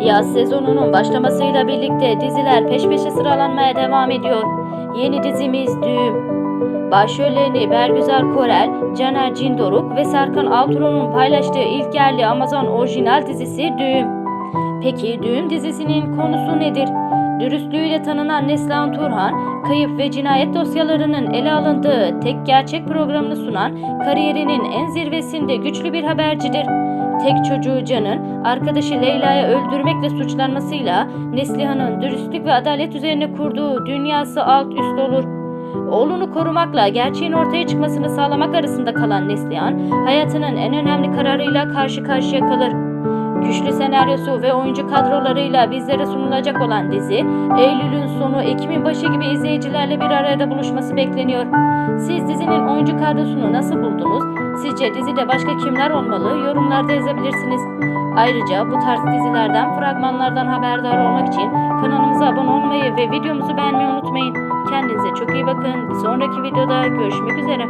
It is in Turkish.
Yaz sezonunun başlamasıyla birlikte diziler peş peşe sıralanmaya devam ediyor. Yeni dizimiz Düğüm. Başrollerini Bergüzar Korel, Caner Cindoruk ve Serkan Altun'un paylaştığı ilk yerli Amazon orijinal dizisi Düğüm. Peki Düğüm dizisinin konusu nedir? Dürüstlüğüyle tanınan Neslihan Turhan, kayıp ve cinayet dosyalarının ele alındığı tek gerçek programını sunan kariyerinin en zirvesinde güçlü bir habercidir. Tek çocuğu Can'ın arkadaşı Leyla'yı öldürmekle suçlanmasıyla Neslihan'ın dürüstlük ve adalet üzerine kurduğu dünyası alt üst olur. Oğlunu korumakla gerçeğin ortaya çıkmasını sağlamak arasında kalan Neslihan, hayatının en önemli kararıyla karşı karşıya kalır. Güçlü senaryosu ve oyuncu kadrolarıyla bizlere sunulacak olan dizi, Eylül'ün sonu Ekim'in başı gibi izleyicilerle bir arada buluşması bekleniyor. Siz dizinin oyuncu kadrosunu nasıl buldunuz? Sizce dizide başka kimler olmalı? Yorumlarda yazabilirsiniz. Ayrıca bu tarz dizilerden, fragmanlardan haberdar olmak için kanalımıza abone olmayı ve videomuzu beğenmeyi unutmayın. Kendinize çok iyi bakın. Bir sonraki videoda görüşmek üzere.